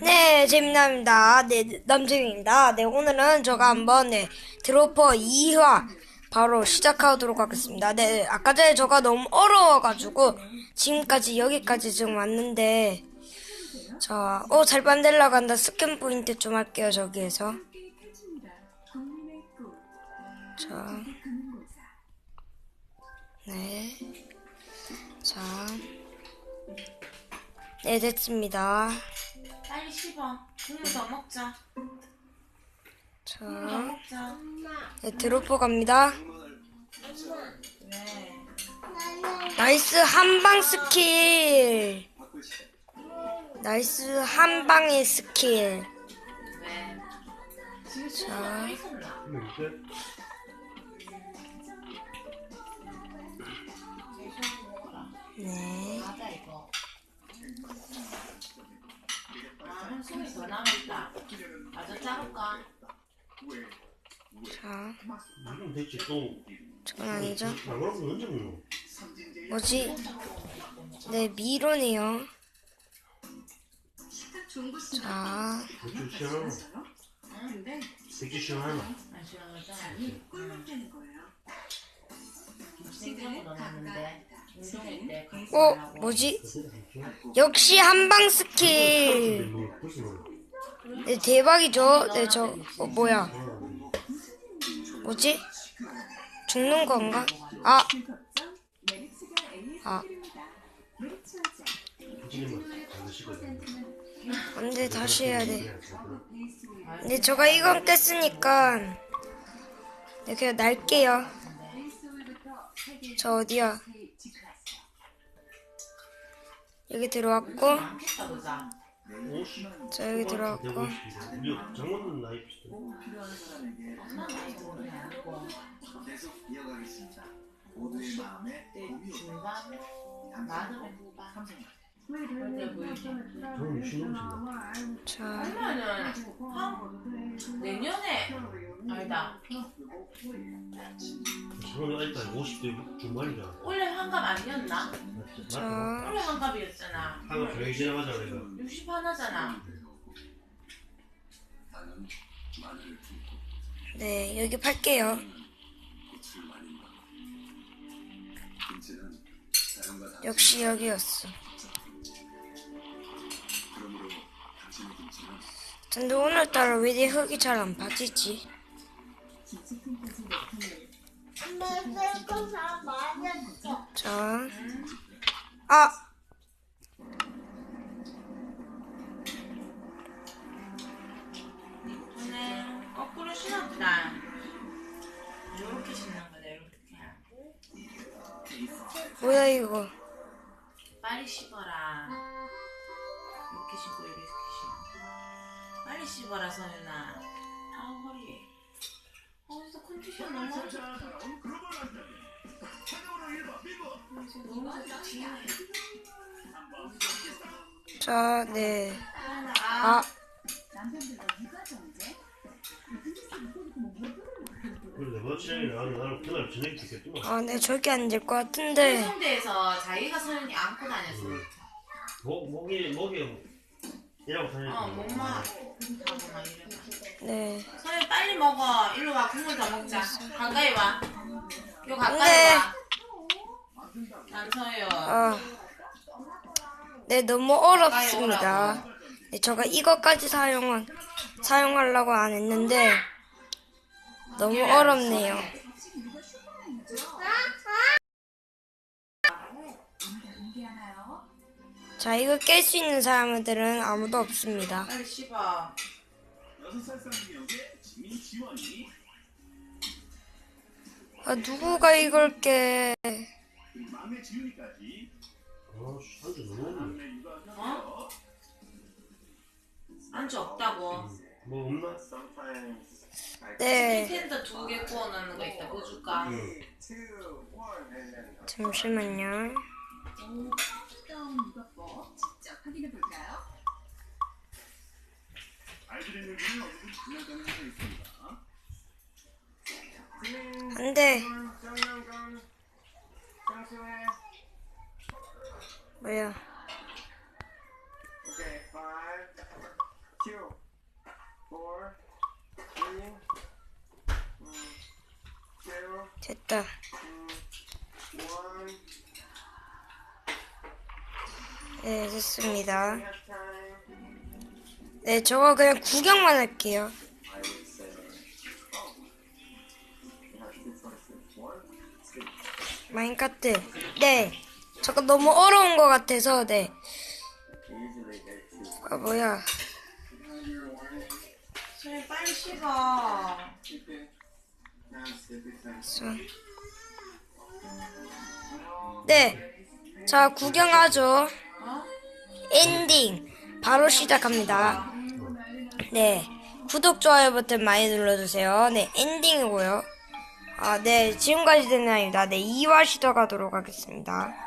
네, 재민남입니다. 네, 남정입니다. 네, 오늘은 제가 한번 네, 드로퍼 2화 바로 시작하도록 하겠습니다. 네, 아까 전에 제가 너무 어려워가지고 지금까지 여기까지 지금 왔는데 자, 어, 잘 만들려고 한다. 스캔 포인트 좀 할게요, 저기에서. 자, 네. 자, 네, 됐습니다. 씹어. 국물 더 먹자. 자, 국물 더 먹자. 네, 드로퍼 갑니다. 네. 나이스 한방 스킬. 나이스 한방의 스킬. 네. 자, 있었나? 네. 맞아 이거. 아, 한 손이 더 남았다. 아주 자를까? 자, 이건 됐지 또 저건 아니죠? 언제 먹노? 뭐지? 네, 미로네요. 자, 맥주 시원하나? 시원하나? 어. 뭐지? 역시 한방 스킬. 네, 대박이죠? 네, 저, 어, 뭐야? 뭐지? 죽는 건가? 아, 아, 찌개만 잘 드시거든 안 돼, 다시 해야 돼. 네, 제가 이건 깼으니까. 네, 그냥 날게요. 저 어디야? 여기 들어왔고, 자. 여기 들어왔고. 우리 장모님 나이 비슷해 엄마 나이 들은 게 아니고. 네, 자, 내년에 아니다. 장모님 아직까지 50대 중반이잖아 환갑 아니었나? 자, 원래 환갑이었잖아. 하나 조용히 지나가자 내가 60 하나잖아. 네, 여기 팔게요. 역시 여기였어. 근데 오늘따라 왜 내 흙이 잘 안 빠지지? 자, 아. 뭐야 이거? 빨리 씹어라. 이렇게 씹고 이렇게 씹고. 빨리 씹어라, 서윤아. 아, 허리. 어, 너무 안. 자, 네. 아, 아, 그래 내가 친하게 나는 나는 그날 저녁에 죽겠더만 아, 네 저기 앉을 것 같은데. 해성대에서 자기가 서윤이 안고 다녔어. 목, 목이 목이 어, 하고 막 이래. 네. 빨리 먹어. 일로 와, 국물 더 먹자. 가까이 와. 요 가까이 네. 와. 남서윤. 아, 네 너무 어렵습니다. 네, 제가 이것까지 사용한 사용하려고 안 했는데 너무 어렵네요. 자, 이거 깰 수 있는 사람들은 아무도 없습니다. 아, 누구가 이걸 깨? 너무 없네 어? 안주 없다고. 뭐 없나? 네, 텐더 두개 구워놓는 거 있다. 뭐 줄까? 응 잠시만요. 안 돼. 뭐야? two, four, three, mm, two, 됐다. 네, 됐습니다. Time. 네, 저거 그냥 구경만 할게요. Oh. 마인카트. 네. 저거 너무 어려운 것 같아서, 네. 아, 뭐야. 소윤 빨리. 손. 네. 자, 구경하죠. 어? 엔딩. 바로 시작합니다. 네. 구독, 좋아요 버튼 많이 눌러주세요. 네, 엔딩이고요. 아, 네. 지금까지 된 내용입니다. 네, 2화 시작하도록 하겠습니다.